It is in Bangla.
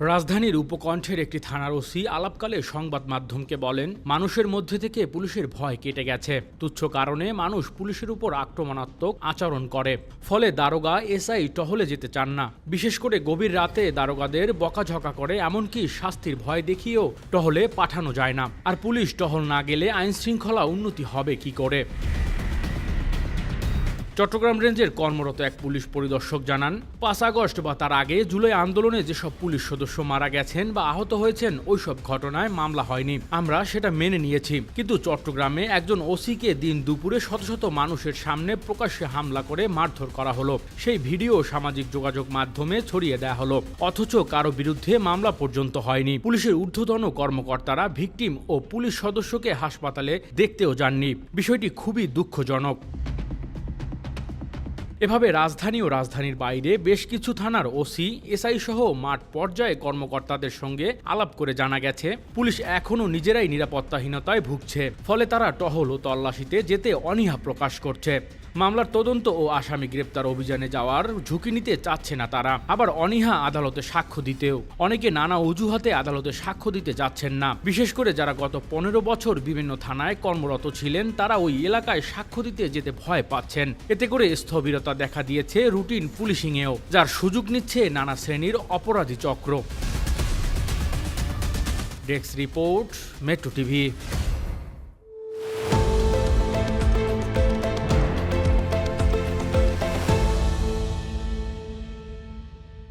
রাজধানীর উপকণ্ঠের একটি থানার ওসি আলাপকালে সংবাদ মাধ্যমকে বলেন, মানুষের মধ্যে থেকে পুলিশের ভয় কেটে গেছে। তুচ্ছ কারণে মানুষ পুলিশের উপর আক্রমণাত্মক আচরণ করে। ফলে দারোগা এসআই টহলে যেতে চান না। বিশেষ করে গভীর রাতে দারোগাদের বকাঝকা করে, এমনকি শাস্তির ভয় দেখিয়েও টহলে পাঠানো যায় না। আর পুলিশ টহল না গেলে আইন শৃঙ্খলা উন্নতি হবে কি করে? চট্টগ্রাম রেঞ্জের কর্মরত এক পুলিশ পরিদর্শক জানান, পাঁচ আগস্ট বা তার আগে জুলাই আন্দোলনে যেসব পুলিশ সদস্য মারা গেছেন বা আহত হয়েছেন, ওইসব ঘটনায় মামলা হয়নি। আমরা সেটা মেনে নিয়েছি। কিন্তু চট্টগ্রামে একজন ওসিকে দিন দুপুরে শত শত মানুষের সামনে প্রকাশ্যে হামলা করে মারধর করা হলো। সেই ভিডিও সামাজিক যোগাযোগ মাধ্যমে ছড়িয়ে দেওয়া হলো। অথচ কারও বিরুদ্ধে মামলা পর্যন্ত হয়নি। পুলিশের ঊর্ধ্বতন কর্মকর্তারা, ভিকটিম ও পুলিশ সদস্যকে হাসপাতালে দেখতেও যাননি। বিষয়টি খুবই দুঃখজনক। এভাবে রাজধানী ও রাজধানীর বাইরে বেশ কিছু থানার ওসি, এসআই সহ মাঠ পর্যায়ে কর্মকর্তাদের সঙ্গে আলাপ করে জানা গেছে, পুলিশ এখনও নিজেরাই নিরাপত্তাহীনতায় ভুগছে। ফলে তারা টহল ও তল্লাশিতে যেতে অনীহা প্রকাশ করছে। মামলার তদন্ত ও আসামি গ্রেপ্তার অভিযানে যাওয়ার ঝুঁকি নিতে চাচ্ছে না তারা। আবার অনীহা আদালতে সাক্ষ্য দিতেও। অনেকে নানা অজুহাতে আদালতে সাক্ষ্য দিতে যাচ্ছেন না। বিশেষ করে যারা গত পনেরো বছর বিভিন্ন থানায় কর্মরত ছিলেন, তারা ওই এলাকায় সাক্ষ্য দিতে যেতে ভয় পাচ্ছেন। এতে করে স্থবিরতা দেখা দিয়েছে রুটিন পুলিশিংয়েও, যার সুযোগ নিচ্ছে নানা শ্রেণির অপরাধী চক্র। Desk report, metro TV.